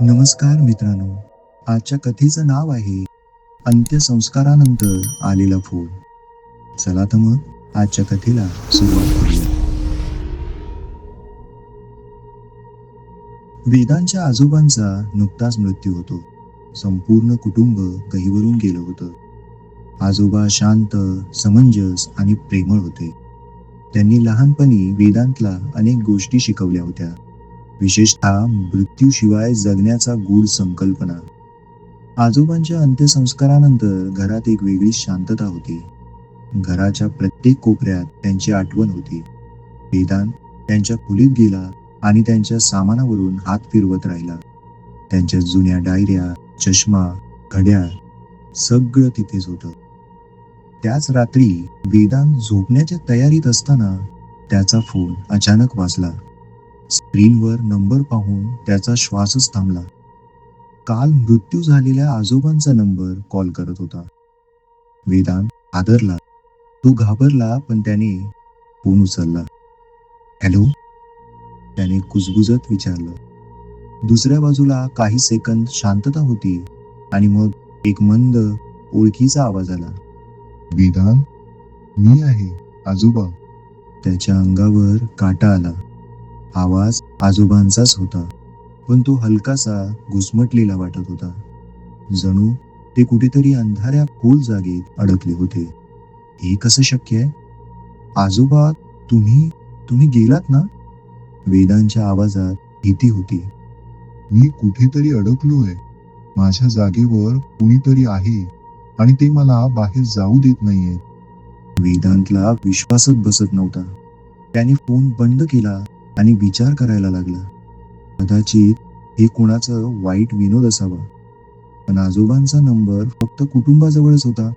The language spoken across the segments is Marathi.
नमस्कार मित्रांनो. आजच्या कथेचं नाव आहे अंत्यसंस्कारानंतर आलेला फोन चला तर मग आजच्या कथेला सुरुवात करूया. वेदांच्या आजोबांचा नुकताच मृत्यू होतो. संपूर्ण कुटुंब गहीवरून गेलं होतं. आजोबा शांत समंजस आणि प्रेमळ होते. त्यांनी लहानपणी वेदांतला अनेक गोष्टी शिकवल्या होत्या. विशेषतः मृत्यूशिवाय जगण्याचा गूढ संकल्पना. आजोबांच्या अंत्यसंस्कारानंतर घरात एक वेगळी शांतता होती. घराच्या प्रत्येक कोपऱ्यात त्यांची आठवण होती. वेदांत त्यांच्या खोलीत गेला आणि त्यांच्या सामानावरून हात फिरवत राहिला. त्यांच्या जुन्या डायऱ्या चष्मा घड्याळ सगळं तिथेच होतं. त्याच रात्री वेदांत झोपण्याच्या तयारीत असताना त्याचा फोन अचानक वाजला. स्क्रीनवर नंबर पाहून त्याचा श्वासच थांबला. काल मृत्यू झालेल्या आजोबांचा नंबर कॉल करत होता. वेदांत आदरला तो घाबरला पण त्याने फोन उचलला. हॅलो? त्याने कुजबुजत विचारलं. दुसऱ्या बाजूला काही सेकंद शांतता होती आणि मग एक मंद ओळखीचा आवाज आला. वेदांत मी आहे आजोबा. त्याच्या अंगावर काटा आला. आवाज आजोबांचाच होता. पण तो हलकासा घुसमटलेला वाटत होता. जणू ते कुठेतरी अंधाऱ्या खोल जागेत अडकले होते. हे कसं शक्य आहे? आजोबा तुम्ही तुम्ही गेलात ना? वेदांच्या आवाजात भीती होती. मी कुठेतरी अडकलोय. माझ्या जागेवर कुणीतरी आहे आणि ते मला बाहेर जाऊ देत नाहीये वेदांतला विश्वासच बसत नव्हता. त्याने फोन बंद केला आणि विचार करायला लागला. कदाचित हे कोणाचं वाईट विनोद असावा. पण आजोबांचा नंबर फक्त कुटुंबाजवळच होता.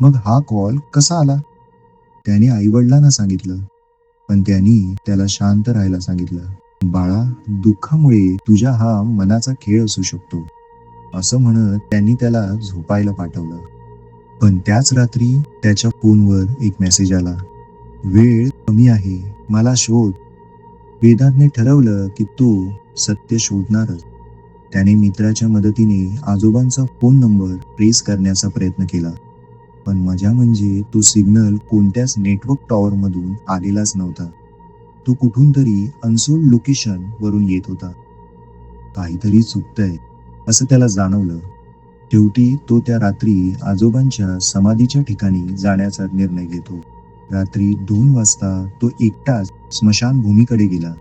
मग हा कॉल कसा आला? त्याने आईवडिलांना सांगितलं. पण त्यांनी त्याला शांत राहायला सांगितलं. बाळा दुःखामुळे तुझ्या हा मनाचा खेळ असू शकतो. असं म्हणत त्यांनी त्याला झोपायला पाठवलं. पण त्याच रात्री त्याच्या फोनवर एक मेसेज आला. वेळ कमी आहे. मला शोध. वेदांतने ठरवलं की तो सत्य शोधणारच. त्याने मित्राच्या मदतीने आजोबांचा फोन नंबर ट्रेस करण्याचा प्रयत्न केला. पण मजा म्हणजे तो सिग्नल कोणत्याच नेटवर्क टॉवरमधून आलेलाच नव्हता. तो कुठून तरी अनसोल्ड लोकेशन वरून येत होता. काहीतरी चुकतंय असं त्याला जाणवलं. शेवटी तो त्या रात्री आजोबांच्या समाधीच्या ठिकाणी जाण्याचा निर्णय घेतो. रात्री दोन वाजता तो एकटाच स्मशानभूमीकडे गेला.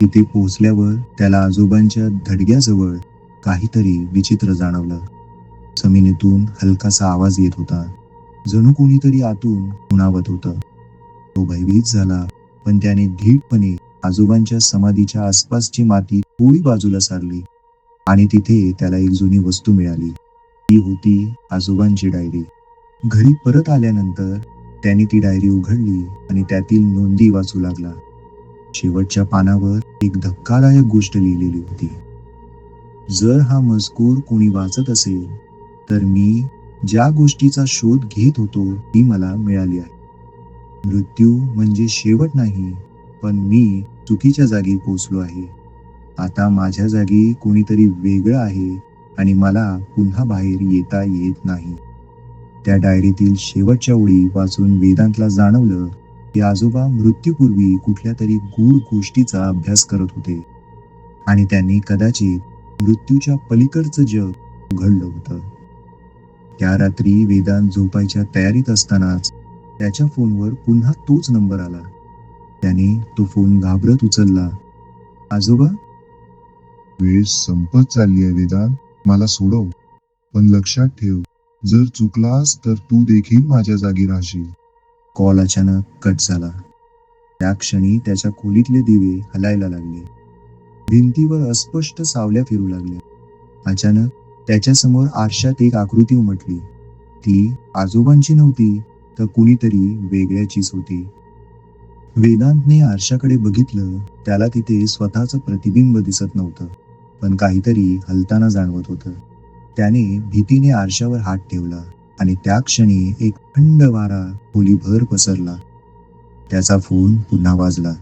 तिथे पोहोचल्यावर त्याला आजोबांच्या धडग्याजवळ काहीतरी विचित्र जाणवलं. जमिनीतून हलकासा आवाज येत होता. जणू कोणीतरी आतून खुणावत होतं. तो भयभीत झाला पण त्याने धीटपणे आजोबांच्या समाधीच्या आसपासची माती थोडी बाजूला सारली आणि तिथे त्याला एक जुनी वस्तू मिळाली. ती होती आजोबांची डायरी. घरी परत आल्यानंतर त्याने ती डायरी उघडली आणि त्यातील नोंदी वाचू लागला. शेवटच्या पानावर एक धक्कादायक गोष्ट लिहिलेली होती. जर हा मजकूर कोणी वाचत असेल तर मी ज्या गोष्टीचा शोध घेत होतो ती मला मिळाली आहे. मृत्यू म्हणजे शेवट नाही पण मी चुकीच्या जागी पोचलो आहे. आता माझ्या जागी कोणीतरी वेगळं आहे आणि मला पुन्हा बाहेर येता येत नाही. त्या डायरीतील शेवटच्या ओळी वाचून वेदांतला जाणवलं की आजोबा मृत्यूपूर्वी कुठल्या तरी गूढ गोष्टीचा अभ्यास करत होते. आणि त्यांनी कदाचित मृत्यूच्या पलीकडचं जग उघडलं होतं. त्या रात्री वेदांत झोपायच्या तयारीत असतानाच त्याच्या फोनवर पुन्हा तोच नंबर आला. त्याने तो फोन घाबरत उचलला. आजोबा? वेळ संपत चालली आहे वेदांत. मला सोडव. पण लक्षात ठेव. जर चुकलास तर तू देखील माझ्या जागी राहशील. कॉल अचानक कट झाला. त्या क्षणी त्याच्या खोलीतले दिवे हलायला लागले. भिंतीवर अस्पष्ट सावल्या फिरू लागल्या. अचानक त्याच्यासमोर आरशात एक आकृती उमटली. ती आजोबांची नव्हती तर कुणीतरी वेगळ्याचीच होती. वेदांतने आरशाकडे बघितलं त्याला तिथे स्वतःचं प्रतिबिंब दिसत नव्हतं पण काहीतरी हलताना जाणवत होतं. त्याने भीतीने आरशावर हात ठेवला आणि त्या क्षणी एक थंड वारा खोलीभर पसरला. त्याचा फोन पुन्हा वाजला.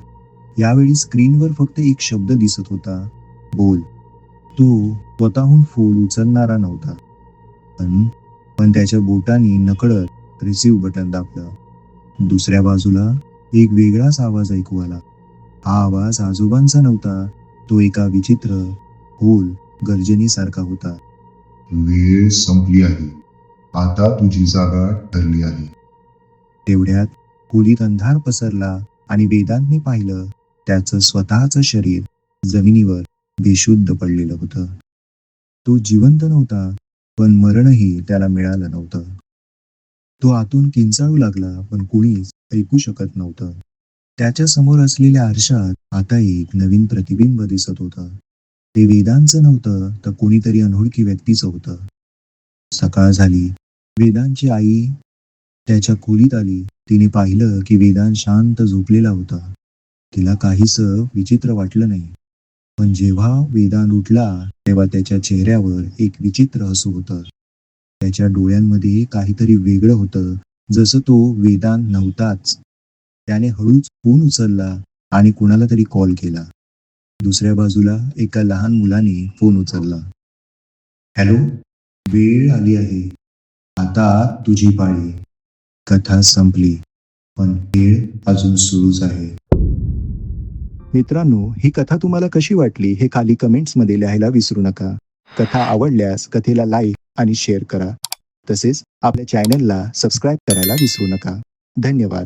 यावेळी स्क्रीनवर फक्त एक शब्द दिसत होता. बोल. तो स्वतःहून फोन उचलणारा नव्हता. पण पण त्याच्या बोटांनी नकळत रिसीव्ह बटन दाबलं. दुसऱ्या बाजूला एक वेगळाच आवाज ऐकू आला. हा आवाज आजोबांचा नव्हता. तो एका विचित्र होल गर्जनीसारखा होता. वेळ संपली आहे. आता तुझी जागा ठरली आहे. तेवढ्यात खोलीत अंधार पसरला आणि वेदांनी पाहिलं त्याचं स्वतःचं शरीर जमिनीवर बेशुद्ध पडलेलं होतं. तो जिवंत नव्हता पण मरणही त्याला मिळालं नव्हतं. तो आतून किंचाळू लागला पण कोणीच ऐकू शकत नव्हतं. त्याच्यासमोर असलेल्या आरशात आता एक नवीन प्रतिबिंब दिसत होतं. ते वेदांचं नव्हतं तर कोणीतरी अनोळखी व्यक्तीचं होतं. सकाळ झाली. वेदांची आई त्याच्या खोलीत आली. तिने पाहिलं की वेदांत शांत झोपलेला होता. तिला काहीस विचित्र वाटलं नाही. पण जेव्हा वेदांत उठला तेव्हा त्याच्या चेहऱ्यावर एक विचित्र हसू होतं. त्याच्या डोळ्यांमध्ये काहीतरी वेगळं होतं जसं तो वेदांत नव्हताच. त्याने हळूच फोन उचलला आणि कुणाला तरी कॉल केला. दुसऱ्या बाजूला एका लहान मुलाने फोन उचलला. हॅलो वेळ आली आहे. आता तुझी पाळी. कथा संपली पण खेळ अजून सुरूच आहे. मित्रांनो ही कथा तुम्हाला कशी वाटली हे खाली कमेंट्समध्ये लिहायला विसरू नका. कथा आवडल्यास कथेला लाईक आणि शेअर करा. तसेच आपल्या चॅनलला सबस्क्राईब करायला विसरू नका. धन्यवाद.